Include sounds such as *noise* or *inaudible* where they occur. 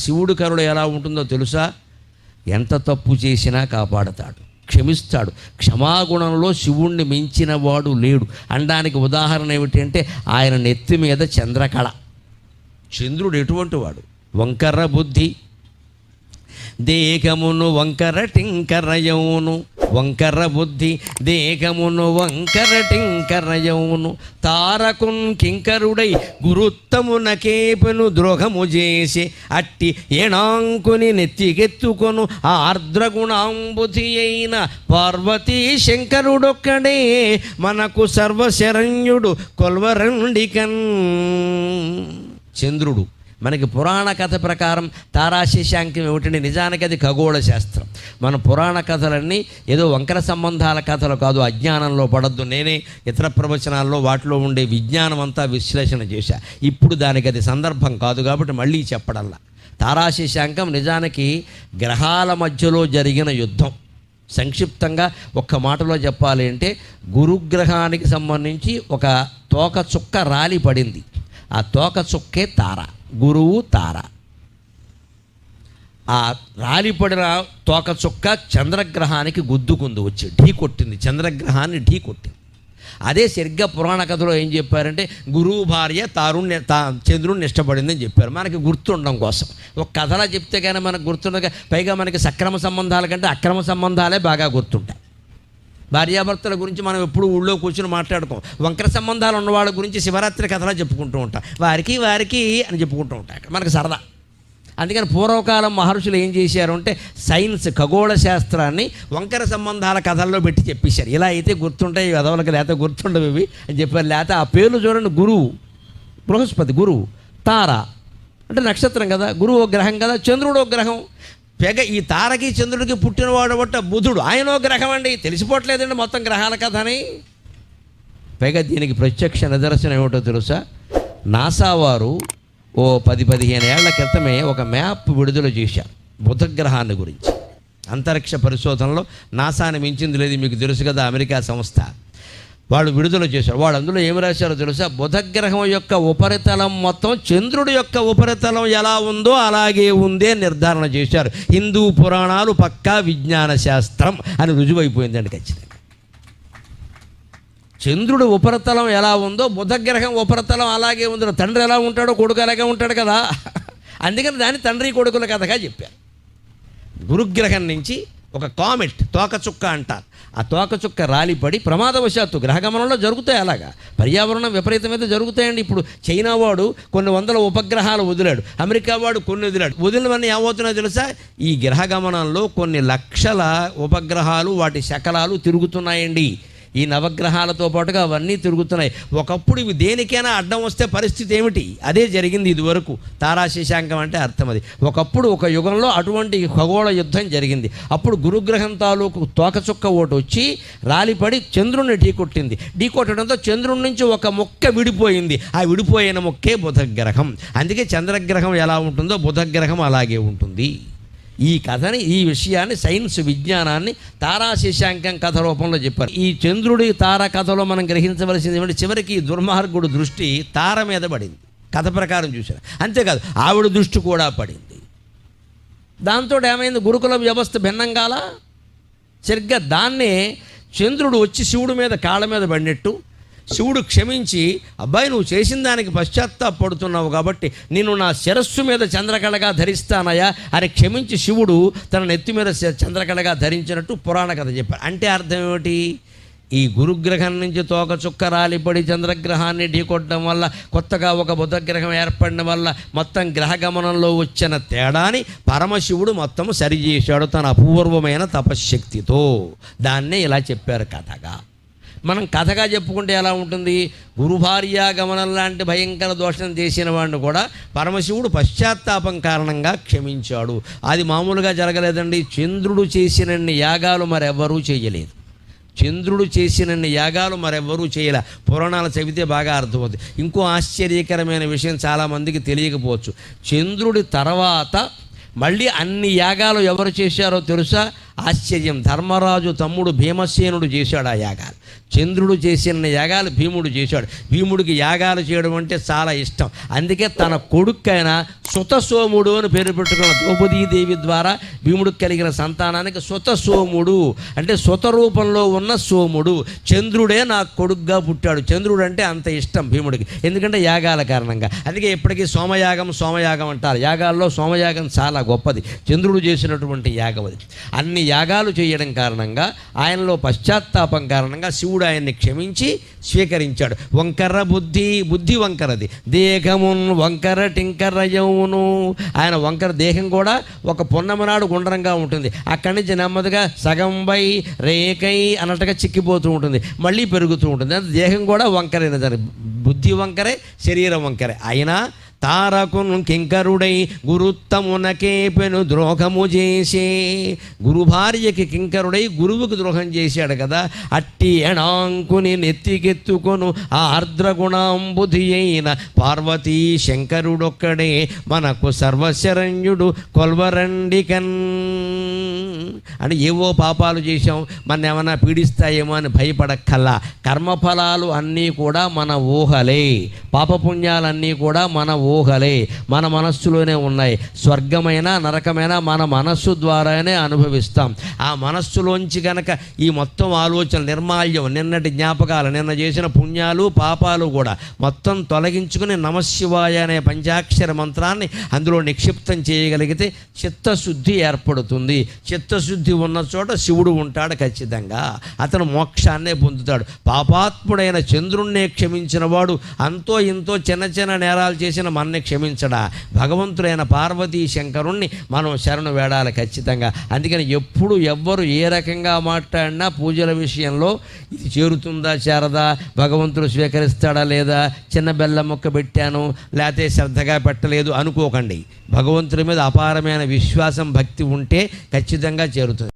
శివుడు కరుణ ఎలా ఉంటుందో తెలుసా? ఎంత తప్పు చేసినా కాపాడతాడు క్షమిస్తాడు. క్షమాగుణంలో శివుణ్ణి మించిన వాడు లేడు. అనడానికి ఉదాహరణ ఏమిటంటే ఆయన నెత్తి మీద చంద్రకళ. చంద్రుడు ఎటువంటి వాడు? వంకర్ర బుద్ధి. దేహమును వంకర టింకరయవును వంకర బుద్ధి దేహమును వంకర టింకరయమును తారకున్ కింకరుడై గురుత్తమున కేపెను ద్రోహము చేసి అట్టి ఏణాంకుని నెత్తికెత్తుకొను ఆర్ద్రగుణాంబుధి అయిన పార్వతీ శంకరుడొక్కడే మనకు సర్వశరణ్యుడు కొల్వరండికన్. చంద్రుడు మనకి పురాణ కథ ప్రకారం తారాశిశాంకం ఏమిటంటే నిజానికి అది ఖగోళ శాస్త్రం. మన పురాణ కథలన్నీ ఏదో వంకర సంబంధాల కథలు కాదు అజ్ఞానంలో పడద్దు. నేనే ఇతర ప్రవచనాల్లో వాటిలో ఉండే విజ్ఞానం అంతా విశ్లేషణ చేశా. ఇప్పుడు దానికి అది సందర్భం కాదు కాబట్టి మళ్ళీ చెప్పడల్లా. తారాశీశాంకం నిజానికి గ్రహాల మధ్యలో జరిగిన యుద్ధం. సంక్షిప్తంగా ఒక్క మాటలో చెప్పాలి అంటే గురుగ్రహానికి సంబంధించి ఒక తోక చుక్క రాలి పడింది. ఆ తోక చుక్కే తార గురువు తార. ఆ రాలిపడిన తోక చుక్క చంద్రగ్రహానికి గుద్దుకుంది వచ్చి ఢీ కొట్టింది చంద్రగ్రహాన్ని ఢీ కొట్టింది. అదే సరిగ్గా పురాణ కథలో ఏం చెప్పారంటే గురువు భార్య తారుణ్ణి తా చంద్రుడిని ఇష్టపడిందని చెప్పారు. మనకి గుర్తుండడం కోసం. ఒక కథలా చెప్తే కానీ మనకు గుర్తుండగా పైగా మనకి సక్రమ సంబంధాల కంటే అక్రమ సంబంధాలే బాగా గుర్తుంటాయి. భార్యాభర్తల గురించి మనం ఎప్పుడు ఊళ్ళో కూర్చుని మాట్లాడుకోం వంకర సంబంధాలు ఉన్న వాళ్ళ గురించి శివరాత్రి కథలా చెప్పుకుంటూ ఉంటాం. వారికి వారికి అని చెప్పుకుంటూ ఉంటాం మనకు సరదా. అందుకని పూర్వకాలం మహర్షులు ఏం చేశారు అంటే సైన్స్ ఖగోళ శాస్త్రాన్ని వంకర సంబంధాల కథల్లో పెట్టి చెప్పేశారు. ఇలా అయితే గుర్తుంటాయి ఈ లేత లేకపోతే గుర్తుండవు ఇవి అని చెప్పారు. లేకపోతే ఆ పేర్లు చూడండి గురువు బృహస్పతి గురువు తార. అంటే నక్షత్రం కదా గురువు ఒక గ్రహం కదా చంద్రుడు ఒక గ్రహం. పెగ ఈ తారకి చంద్రుడికి పుట్టినవాడు బట్ట బుధుడు. ఆయన గ్రహం అండి. తెలిసిపోవట్లేదండి మొత్తం గ్రహాల కథ అని పైగా దీనికి ప్రత్యక్ష నిదర్శనం ఏమిటో తెలుసా? నాసా వారు ఓ పది పదిహేను ఏళ్ళ క్రితమే ఒక మ్యాప్ విడుదల చేశారు బుధగ్రహాన్ని గురించి. అంతరిక్ష పరిశోధనలో నాసాని మించింది లేదు మీకు తెలుసు కదా అమెరికా సంస్థ. వాళ్ళు విడుదల చేశారు. వాళ్ళు అందులో ఏమి రాశారో తెలుసా? బుధగ్రహం యొక్క ఉపరితలం మొత్తం చంద్రుడి యొక్క ఉపరితలం ఎలా ఉందో అలాగే ఉందే నిర్ధారణ చేశారు. హిందూ పురాణాలు పక్కా విజ్ఞాన శాస్త్రం అని రుజువైపోయిందండి ఖచ్చితంగా. చంద్రుడు ఉపరితలం ఎలా ఉందో బుధగ్రహం ఉపరితలం అలాగే ఉందో తండ్రి ఎలా ఉంటాడో కొడుకు అలాగే ఉంటాడు కదా. *laughs* అందుకని దాన్ని తండ్రి కొడుకుల కథగా చెప్పారు. గురుగ్రహం నుంచి ఒక కామెట్ తోకచుక్క అంటారు. ఆ తోకచుక్క రాలిపడి ప్రమాదవశాత్తు గ్రహగమనంలో జరుగుతాయి అలాగా. పర్యావరణం విపరీతమైతే జరుగుతాయండి. ఇప్పుడు చైనా వాడు కొన్ని వందల ఉపగ్రహాలు వదిలాడు. అమెరికా వాడు కొన్ని వదిలాడు. వదిలినవన్నీ ఏమవుతున్నాయో తెలుసా? ఈ గ్రహగమనంలో కొన్ని లక్షల ఉపగ్రహాలు వాటి శకలాలు తిరుగుతున్నాయండి. ఈ నవగ్రహాలతో పాటుగా అవన్నీ తిరుగుతున్నాయి. ఒకప్పుడు ఇవి దేనికైనా అడ్డం వస్తే పరిస్థితి ఏమిటి? అదే జరిగింది ఇదివరకు. తారాశశాంకం అంటే అర్థం అది. ఒకప్పుడు ఒక యుగంలో అటువంటి ఖగోళ యుద్ధం జరిగింది. అప్పుడు గురుగ్రహం తాలూకు తోకచుక్క ఓటు వచ్చి రాలిపడి చంద్రుణ్ణి ఢీకొట్టింది. ఢీకొట్టడంతో చంద్రుడి నుంచి ఒక మొక్క విడిపోయింది. ఆ విడిపోయిన మొక్కే బుధగ్రహం. అందుకే చంద్రగ్రహం ఎలా ఉంటుందో బుధగ్రహం అలాగే ఉంటుంది. ఈ కథని ఈ విషయాన్ని సైన్స్ విజ్ఞానాన్ని తారాశశాంకం కథ రూపంలో చెప్పారు. ఈ చంద్రుడి తార కథలో మనం గ్రహించవలసింది ఏమంటే? చివరికి ఈ దుర్మార్గుడు దృష్టి తార మీద పడింది. కథ ప్రకారం చూసిన అంతేకాదు ఆవిడ దృష్టి కూడా పడింది. దాంతో ఏమైంది? గురుకుల వ్యవస్థ భిన్నం కాల? సరిగ్గా దాన్నే చంద్రుడు వచ్చి శివుడి మీద కాళ్ళ మీద పడినట్టు శివుడు క్షమించి అబ్బాయి నువ్వు చేసిన దానికి పశ్చాత్తాపడుతున్నావు కాబట్టి నేను నా శిరస్సు మీద చంద్రకళగా ధరిస్తానయ్యా అని క్షమించి శివుడు తన నెత్తి మీద చంద్రకళగా ధరించినట్టు పురాణ కథ చెప్పారు. అంటే అర్థం ఏమిటి? ఈ గురుగ్రహం నుంచి తోక చుక్క రాలిపడి చంద్రగ్రహాన్ని ఢీకొట్టడం వల్ల కొత్తగా ఒక బుధగ్రహం ఏర్పడడం వల్ల మొత్తం గ్రహగమనంలో వచ్చిన తేడాని పరమశివుడు మొత్తం సరిచేశాడు తన అపూర్వమైన తపశ్శక్తితో. దాన్నే ఇలా చెప్పారు కథగా. మనం కథగా చెప్పుకుంటే ఎలా ఉంటుంది? గురుభార్యా గమనం లాంటి భయంకర దోషం చేసిన వాడిని కూడా పరమశివుడు పశ్చాత్తాపం కారణంగా క్షమించాడు. అది మామూలుగా జరగలేదండి. చంద్రుడు చేసినన్ని యాగాలు మరెవ్వరూ చేయలేదు. చంద్రుడు చేసినన్ని యాగాలు మరెవ్వరూ చేయలే. పురాణాలు చదివితే బాగా అర్థమవుతుంది. ఇంకో ఆశ్చర్యకరమైన విషయం చాలామందికి తెలియకపోవచ్చు. చంద్రుడి తర్వాత మళ్ళీ అన్ని యాగాలు ఎవరు చేశారో తెలుసా? ఆశ్చర్యం. ధర్మరాజు తమ్ముడు భీమసేనుడు చేశాడు ఆ యాగాలు. చంద్రుడు చేసిన యాగాలు భీముడు చేశాడు. భీముడికి యాగాలు చేయడం అంటే చాలా ఇష్టం. అందుకే తన కొడుక్కైన సుతసోముడు అని పేరు పెట్టుకున్న ద్రౌపదీదేవి ద్వారా భీముడికి కలిగిన సంతానానికి సుతసోముడు. అంటే సుత రూపంలో ఉన్న సోముడు. చంద్రుడే నా కొడుగ్గా పుట్టాడు. చంద్రుడు అంటే అంత ఇష్టం భీముడికి. ఎందుకంటే యాగాల కారణంగా. అందుకే ఇప్పటికీ సోమయాగం సోమయాగం అంటారు. యాగాల్లో సోమయాగం చాలా గొప్పది. చంద్రుడు చేసినటువంటి యాగం అది. అన్ని యాగాలు చేయడం కారణంగా ఆయనలో పశ్చాత్తాపం కారణంగా శివుడు ఆయన్ని క్షమించి స్వీకరించాడు. వంకర బుద్ధి బుద్ధి వంకరది. దేహమున్ వంకర టింకరయవును ఆయన వంకర దేహం కూడా ఒక పొన్నమనాడు గుండ్రంగా ఉంటుంది. అక్కడి నుంచి నెమ్మదిగా సగంబై రేకై అన్నట్టుగా చిక్కిపోతూ ఉంటుంది. మళ్ళీ పెరుగుతూ ఉంటుంది. అంటే దేహం కూడా వంకరైన దాని బుద్ధి వంకరే శరీరం వంకరే. అయినా తారకును కింకరుడై గురుత్తమునకే పెను ద్రోహము చేసే. గురు భార్యకి కింకరుడై గురువుకు ద్రోహం చేశాడు కదా అట్టి ఎణాంకుని నెత్తికెత్తుకొను ఆ ఆర్ద్రగుణాంబుధి అయిన పార్వతీ శంకరుడొక్కడే మనకు సర్వశరణ్యుడు కొల్వరండికన్. అని ఏవో పాపాలు చేశాం మన ఏమైనా పీడిస్తాయేమో అని భయపడక్కల్లా కర్మఫలాలు అన్నీ కూడా మన ఊహలే పాపపుణ్యాలన్నీ కూడా మన ఊహ ఊహలే మన మనస్సులోనే ఉన్నాయి. స్వర్గమైన నరకమైన మన మనస్సు ద్వారానే అనుభవిస్తాం. ఆ మనస్సులోంచి గనక ఈ మొత్తం ఆలోచన నిర్మాల్యం నిన్నటి జ్ఞాపకాలు నిన్న చేసిన పుణ్యాలు పాపాలు కూడా మొత్తం తొలగించుకుని నమశివాయ అనే పంచాక్షర మంత్రాన్ని అందులో నిక్షిప్తం చేయగలిగితే చిత్తశుద్ధి ఏర్పడుతుంది. చిత్తశుద్ధి ఉన్న చోట శివుడు ఉంటాడు ఖచ్చితంగా. అతను మోక్షాన్నే పొందుతాడు. పాపాత్ముడైన చంద్రుణ్ణే క్షమించిన వాడు అంతో ఇంతో చిన్న చిన్న నేరాలు చేసిన మనని క్షమించడా? భగవంతుడైన పార్వతీ శంకరుణ్ణి మనం శరణు వేడాలి ఖచ్చితంగా. అందుకని ఎప్పుడు ఎవ్వరు ఏ రకంగా మాట్లాడినా పూజల విషయంలో ఇది చేరుతుందా చేరదా? భగవంతుడు స్వీకరిస్తాడా లేదా? చిన్న బెల్లం మొక్క పెట్టాను లేకపోతే శ్రద్ధగా పెట్టలేదు అనుకోకండి. భగవంతుడి మీద అపారమైన విశ్వాసం భక్తి ఉంటే ఖచ్చితంగా చేరుతుంది.